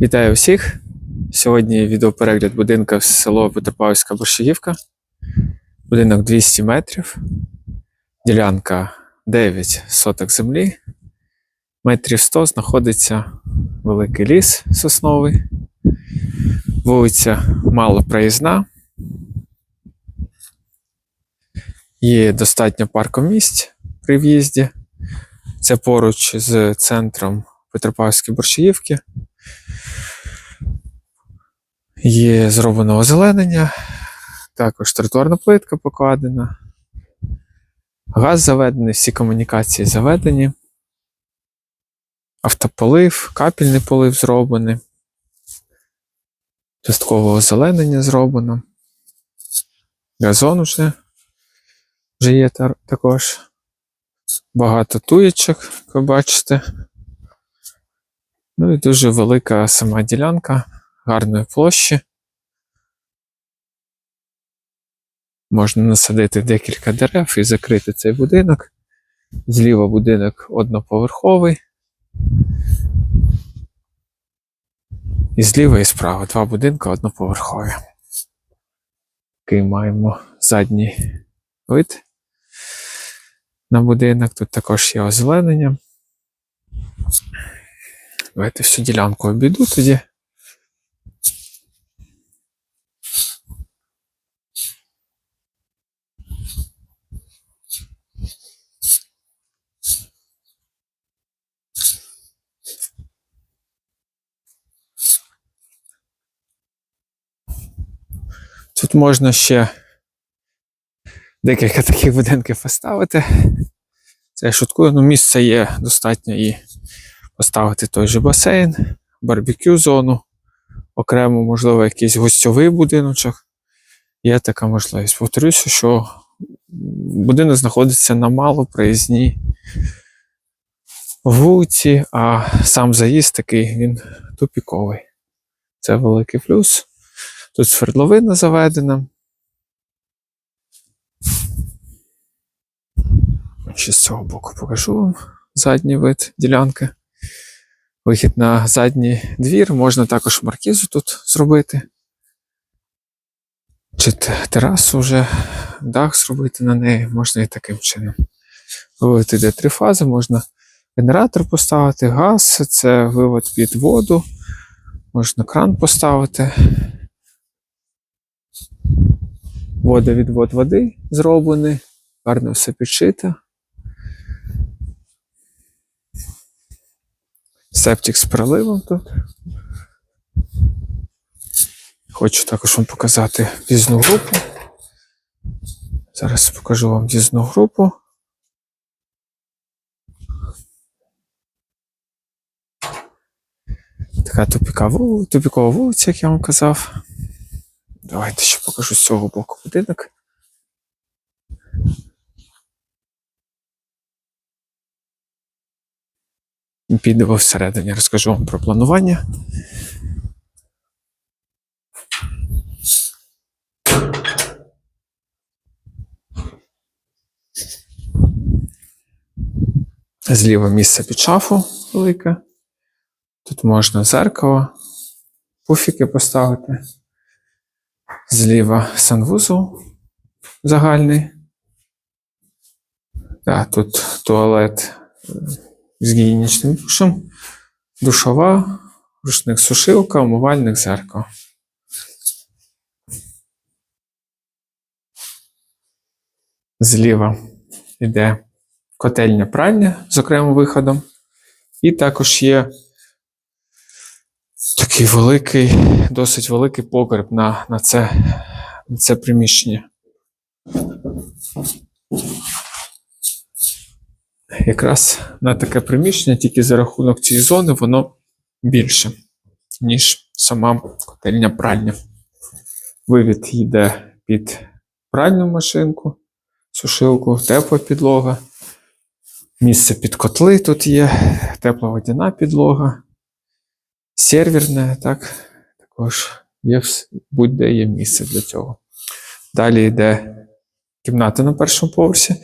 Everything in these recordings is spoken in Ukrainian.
Вітаю всіх! Сьогодні відеоперегляд будинка в село Петропавлівська Борщагівка. Будинок 200 метрів, ділянка 9 соток землі. Метрів 100 знаходиться великий ліс сосновий, вулиця малопроїзна. Є достатньо паркомісць при в'їзді. Це поруч з центром Петропавлівської Борщаївки. Є зроблено озеленення, також тротуарна плитка покладена, газ заведений, всі комунікації заведені, автополив, капельний полив зроблений, часткове озеленення зроблено, газон вже, вже є також. Багато туєчок, як ви бачите. Ну і дуже велика сама ділянка гарної площі. Можна насадити декілька дерев і закрити цей будинок. Зліва будинок одноповерховий. І зліва і справа два будинки одноповерхові. Такий маємо задній вид на будинок. Тут також є озеленення. Давайте всю ділянку обійду тоді. Тут можна ще декілька таких будинків поставити. Це я шуткую, ну місце є достатньо і поставити той же басейн, барбекю зону, окремо, можливо, якийсь гостьовий будиночок. Є така можливість. Повторюся, що будинок знаходиться на малопроїзній вулиці, а сам заїзд такий він тупіковий. Це великий плюс. Тут свердловина заведена. Ще з цього боку покажу вам задній вид ділянки. Вихід на задній двір. Можна також маркізу тут зробити. Чи терасу вже, дах зробити на неї, можна і таким чином. Вивод іде три фази, можна генератор поставити, газ, це вивод під воду, можна кран поставити. Водовідвод води зроблений, гарно все підшито. Септик з проливом тут. Хочу також вам показати в'їзну групу. Зараз покажу вам в'їзну групу. Така тупікова, вулиця, як я вам казав. Давайте ще покажу з цього боку будинок. Підемо всередині, розкажу вам про планування. Зліва місце під шафу велике. Тут можна зеркало, пуфіки поставити. Зліва санвузол загальний. Так, тут туалет е, з гігієнічним душем, душова, рушник сушилка, умивальник зеркало. Зліва йде котельня пральня з окремим виходом. І також є такий великий, досить великий погреб на, на, це, на це приміщення. Якраз на таке приміщення, тільки за рахунок цієї зони, воно більше, ніж сама котельня пральня. Вивід йде під пральну машинку, сушилку, тепла підлога. Місце під котли тут є, тепла водяна підлога, серверне, так, також є будь-де є місце для цього. Далі йде кімната на першому поверсі.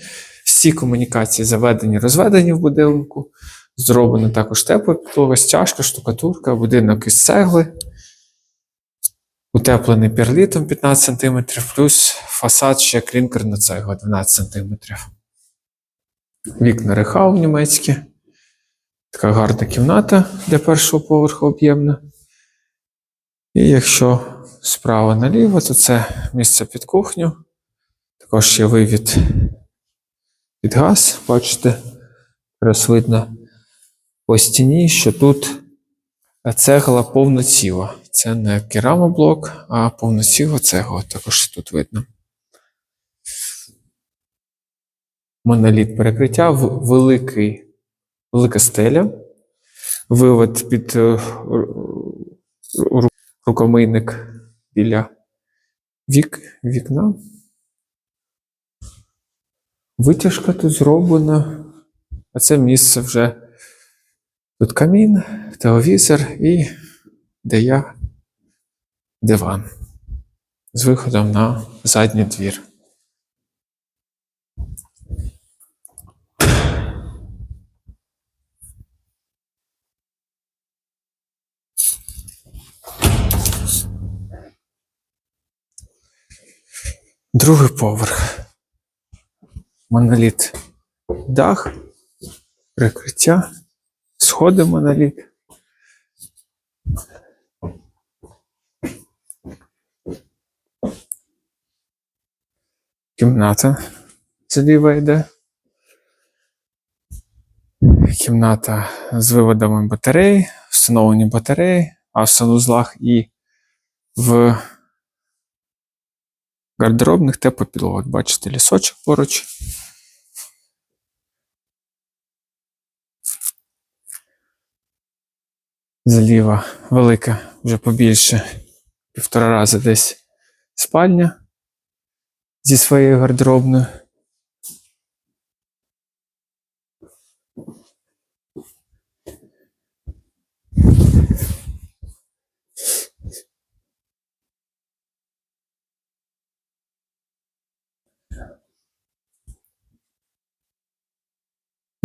Всі комунікації заведені, розведені в будинку. Зроблена також тепла підлога, стяжка, штукатурка, будинок із цегли. Утеплений перлітом 15 см, плюс фасад ще клінкерна цегла 12 см. Вікна рехау німецькі. Така гарна кімната для першого поверху об'ємна. І якщо справа наліво, то це місце під кухню. Також є вивід під газ. Бачите, зараз видно по стіні, що тут цегла повноціла. Це не керамоблок, а повноціла цегла. Також тут видно. Моноліт перекриття, великий, велика стеля, вивод під е, ру- ру- рукомийник біля вік, вікна. Витяжка тут зроблена. А це місце вже тут камін, телевізор і де я диван з виходом на задній двір. Другий поверх. Моноліт дах, прикриття, сходи моноліт. Кімната зліва йде. Кімната з виводами батарей, встановлені батареї, а в санузлах і в гардеробних теплопілот. Бачите, лісочок поруч. Зліва велика, вже побільше, півтора рази десь спальня зі своєю гардеробною.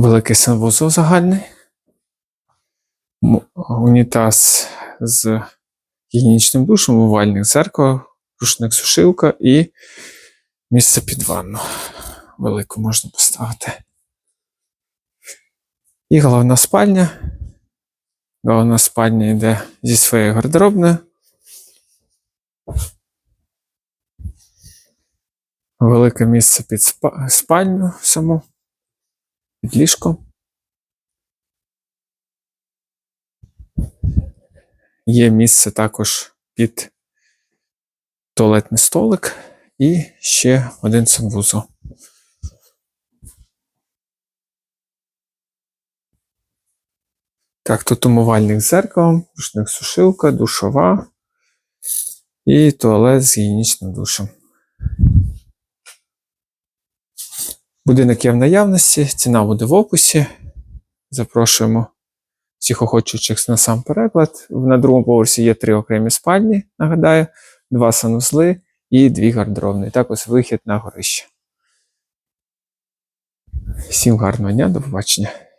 Великий санвузол загальний. Унітаз з гігієнічним душем, умивальник зеркало, рушник сушилка і місце під ванну. Велику можна поставити. І головна спальня. Головна спальня йде зі своєю гардеробною. Велике місце під спальню саму, під ліжком. Є місце також під туалетний столик і ще один санвузол. Так, тут умивальник з зеркалом, рушник сушилка, душова і туалет з гігієнічним душем. Будинок є в наявності, ціна буде в описі. Запрошуємо всіх охочих на сам переклад. На другому поверсі є три окремі спальні, нагадаю, два санузли і дві гардеробні. Також вихід на горище. Всім гарного дня, до побачення.